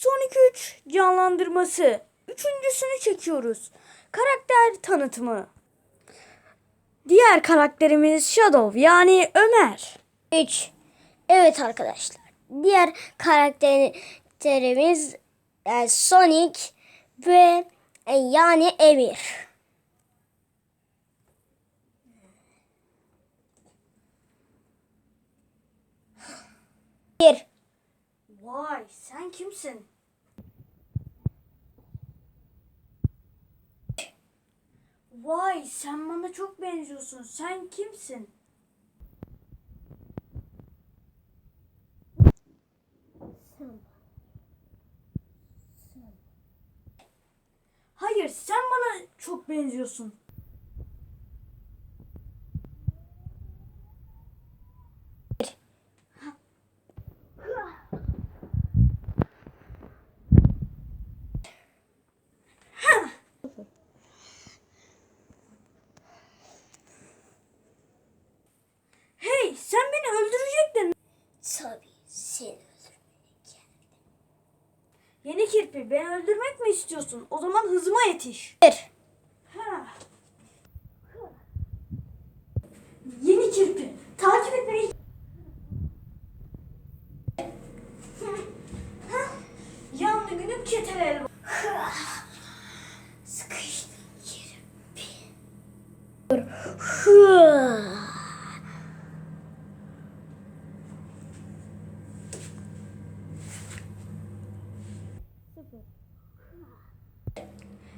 Sonic 3 canlandırması. Üçüncüsünü çekiyoruz. Karakter tanıtımı. Diğer karakterimiz Shadow yani Ömer. 3. Evet arkadaşlar. Diğer karakterimiz e, Sonic ve e, yani Emir. Bir. Vay sen kimsin? Vay sen bana çok benziyorsun. Sen kimsin? Hayır sen bana çok benziyorsun. seni öldürmek geldim. Yeni kirpi beni öldürmek mi istiyorsun? O zaman hızıma yetiş. Bir. Yeni kirpi takip et beni. Yandı günüm keteler. Sıkıştım kirpi. Hı.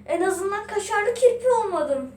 En azından kaşarlı kirpi olmadım.